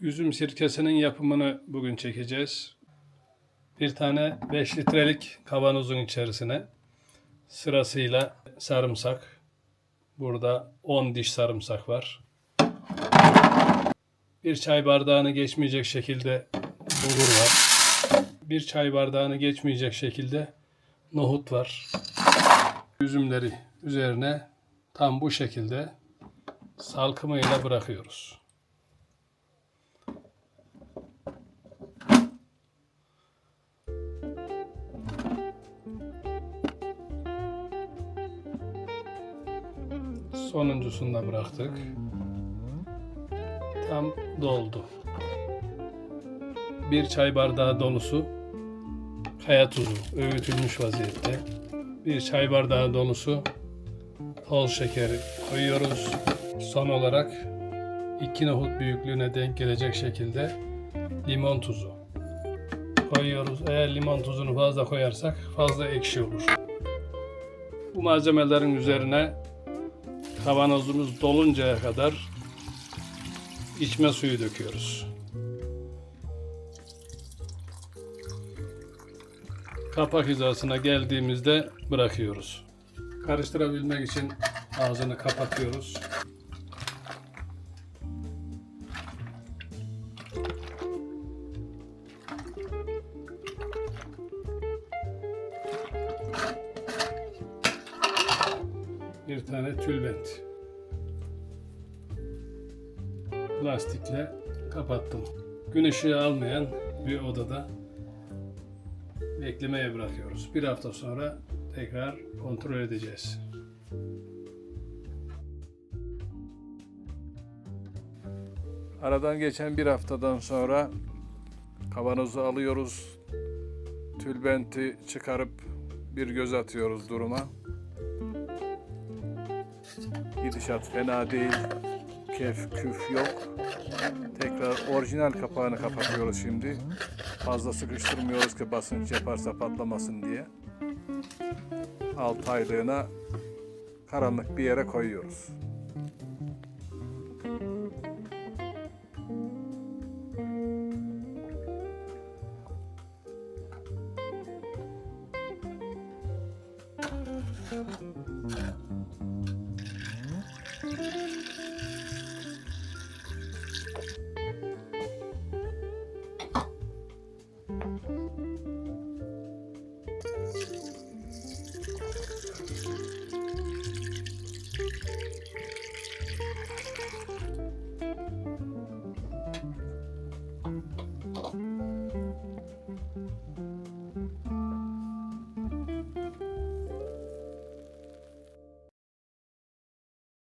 Üzüm sirkesinin yapımını bugün çekeceğiz. Bir tane 5 litrelik kavanozun içerisine sırasıyla sarımsak. Burada 10 diş sarımsak var. Bir çay bardağını geçmeyecek şekilde bulgur var. Bir çay bardağını geçmeyecek şekilde nohut var. Üzümleri üzerine tam bu şekilde salkımıyla bırakıyoruz. Sonuncusunu da bıraktık. Tam doldu. Bir çay bardağı dolusu kaya tuzu öğütülmüş vaziyette. Bir çay bardağı dolusu toz şekeri koyuyoruz. Son olarak iki nohut büyüklüğüne denk gelecek şekilde limon tuzu koyuyoruz. Eğer limon tuzunu fazla koyarsak fazla ekşi olur. Bu malzemelerin üzerine kavanozumuz doluncaya kadar içme suyu döküyoruz. Kapak hizasına geldiğimizde bırakıyoruz. Karıştırabilmek için ağzını kapatıyoruz. Bir tane tülbent. Lastikle kapattım. Gün ışığı almayan bir odada beklemeye bırakıyoruz. Bir hafta sonra tekrar kontrol edeceğiz. Aradan geçen bir haftadan sonra kavanozu alıyoruz. Tülbenti çıkarıp bir göz atıyoruz duruma. Gidişat fena değil. Kef küf yok. Tekrar orijinal kapağını kapatıyoruz şimdi. Fazla sıkıştırmıyoruz ki basınç yaparsa patlamasın diye. 6 aylığına karanlık bir yere koyuyoruz. Bye.